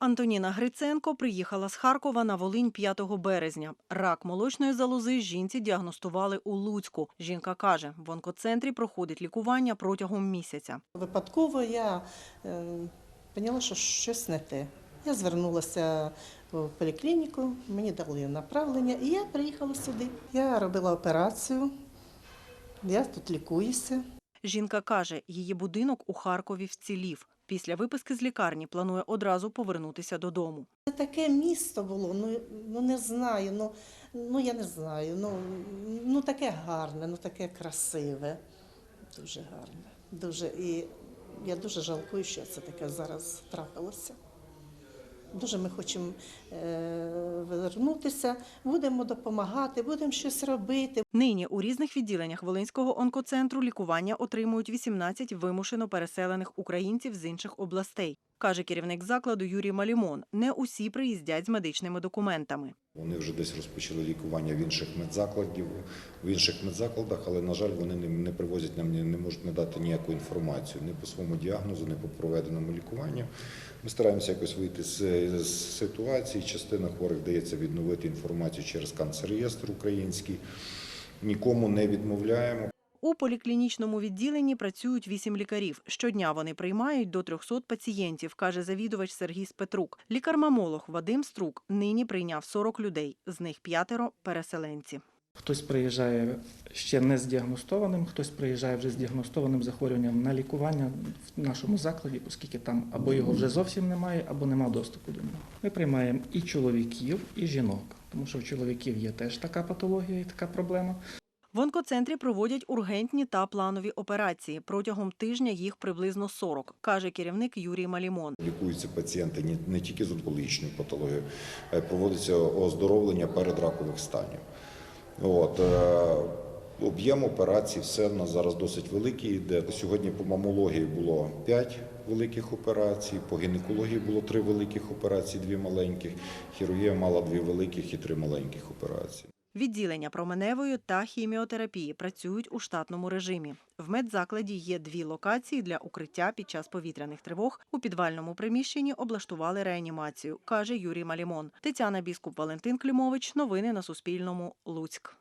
Антоніна Гриценко приїхала з Харкова на Волинь 5 березня. Рак молочної залози жінці діагностували у Луцьку. Жінка каже, в онкоцентрі проходить лікування протягом місяця. Випадково я е, поняла, що щось не те. Я звернулася в поліклініку, мені дали направлення, і я приїхала сюди. Я робила операцію, я тут лікуюся. Жінка каже, її будинок у Харкові вцілів. Після виписки з лікарні планує одразу повернутися додому. Таке місто було, ну, ну не знаю, ну, ну я не знаю, ну, ну таке гарне, ну таке красиве. Дуже гарне. Дуже. І я дуже жалкую, що це таке зараз трапилося. Дуже ми хочемо вернутися, повернутися, будемо допомагати, будемо щось робити. Нині у різних відділеннях Волинського онкоцентру лікування отримують 18 вимушено переселених українців з інших областей. Каже керівник закладу Юрій Малімон. Не усі приїздять з медичними документами. Вони вже десь розпочали лікування в інших медзакладів, в інших медзакладах, але на жаль, вони не, привозять нам, не можуть надати ніяку інформацію ні по своєму діагнозу, ні по проведеному лікуванню. Ми стараємося якось вийти з, ситуації. Частина хворих дається відновити інформацію через канцер-реєстр український. Нікому не відмовляємо. У поліклінічному відділенні працюють вісім лікарів. Щодня вони приймають до 300 пацієнтів, каже завідувач Сергій Спетрук. Лікар-мамолог Вадим Струк нині прийняв 40 людей, з них п'ятеро переселенці. Хтось приїжджає ще не здіагностованим, хтось приїжджає вже з діагностованим захворюванням на лікування в нашому закладі, оскільки там або його вже зовсім немає, або немає доступу до нього. Ми приймаємо і чоловіків, і жінок, тому що в чоловіків є теж така патологія і така проблема. В онкоцентрі проводять ургентні та планові операції. Протягом тижня їх приблизно 40, каже керівник Юрій Малімон. Лікуються пацієнти не, тільки з онкологічною патологією, а й проводиться оздоровлення передракових станів. От, е, об'єм операцій все в нас зараз досить великий. Де сьогодні по мамології було 5 великих операцій, по гінекології було 3 великих операції, 2 маленьких. Хірургія мала 2 великих і 3 маленьких операції. Відділення променевої та хіміотерапії працюють у штатному режимі. В медзакладі є дві локації для укриття під час повітряних тривог. У підвальному приміщенні облаштували реанімацію, каже Юрій Малімон. Тетяна Біскуп, Валентин Клімович. Новини на Суспільному. Луцьк.